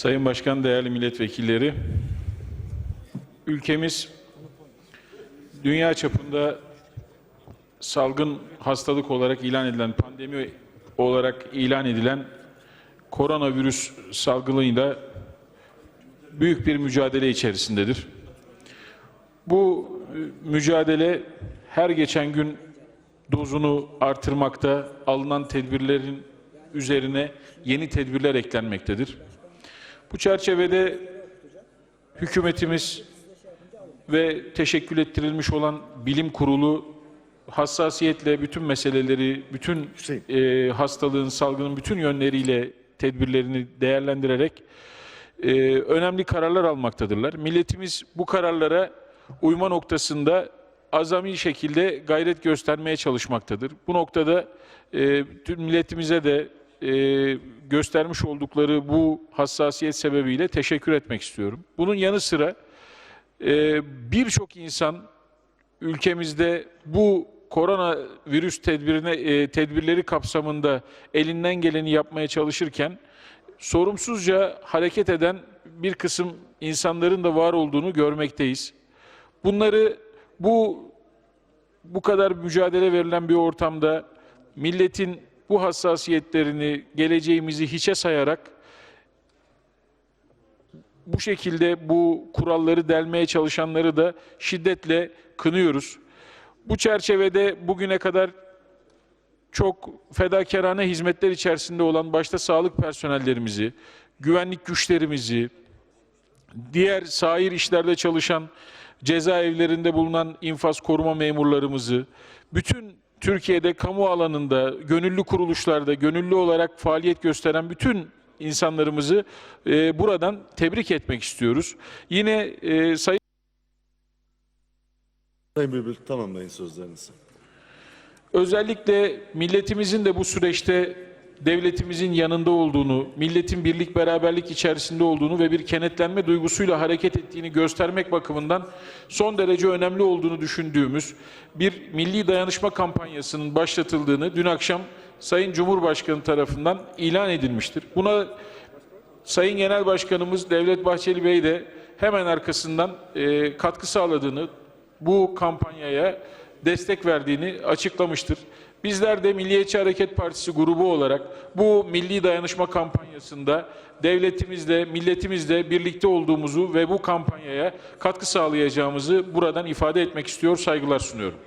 Sayın Başkan, değerli milletvekilleri, ülkemiz dünya çapında salgın hastalık olarak ilan edilen, pandemi olarak ilan edilen koronavirüs salgınıyla büyük bir mücadele içerisindedir. Bu mücadele her geçen gün dozunu artırmakta, alınan tedbirlerin üzerine yeni tedbirler eklenmektedir. Bu çerçevede hükümetimiz ve teşekkül ettirilmiş olan bilim kurulu hassasiyetle bütün meseleleri, bütün e, hastalığın, salgının bütün yönleriyle tedbirlerini değerlendirerek e, önemli kararlar almaktadırlar. Milletimiz bu kararlara uyma noktasında azami şekilde gayret göstermeye çalışmaktadır. Bu noktada e, tüm milletimize de e, göstermiş oldukları bu hassasiyet sebebiyle teşekkür etmek istiyorum. Bunun yanı sıra e, birçok insan ülkemizde bu korona virüs tedbirine e, tedbirleri kapsamında elinden geleni yapmaya çalışırken sorumsuzca hareket eden bir kısım insanların da var olduğunu görmekteyiz. Bunları bu bu kadar mücadele verilen bir ortamda milletin bu hassasiyetlerini, geleceğimizi hiçe sayarak bu şekilde bu kuralları delmeye çalışanları da şiddetle kınıyoruz. Bu çerçevede bugüne kadar çok fedakarane hizmetler içerisinde olan başta sağlık personellerimizi, güvenlik güçlerimizi, diğer sair işlerde çalışan cezaevlerinde bulunan infaz koruma memurlarımızı, bütün Türkiye'de kamu alanında, gönüllü kuruluşlarda, gönüllü olarak faaliyet gösteren bütün insanlarımızı e, buradan tebrik etmek istiyoruz. Yine e, Sayın Sayın Bülbül tamamlayın sözlerinizi. Özellikle milletimizin de bu süreçte devletimizin yanında olduğunu, milletin birlik beraberlik içerisinde olduğunu ve bir kenetlenme duygusuyla hareket ettiğini göstermek bakımından son derece önemli olduğunu düşündüğümüz bir milli dayanışma kampanyasının başlatıldığını dün akşam Sayın Cumhurbaşkanı tarafından ilan edilmiştir. Buna Sayın Genel Başkanımız Devlet Bahçeli Bey de hemen arkasından e, katkı sağladığını, bu kampanyaya destek verdiğini açıklamıştır. Bizler de Milliyetçi Hareket Partisi grubu olarak bu milli dayanışma kampanyasında devletimizle, milletimizle birlikte olduğumuzu ve bu kampanyaya katkı sağlayacağımızı buradan ifade etmek istiyor, saygılar sunuyorum.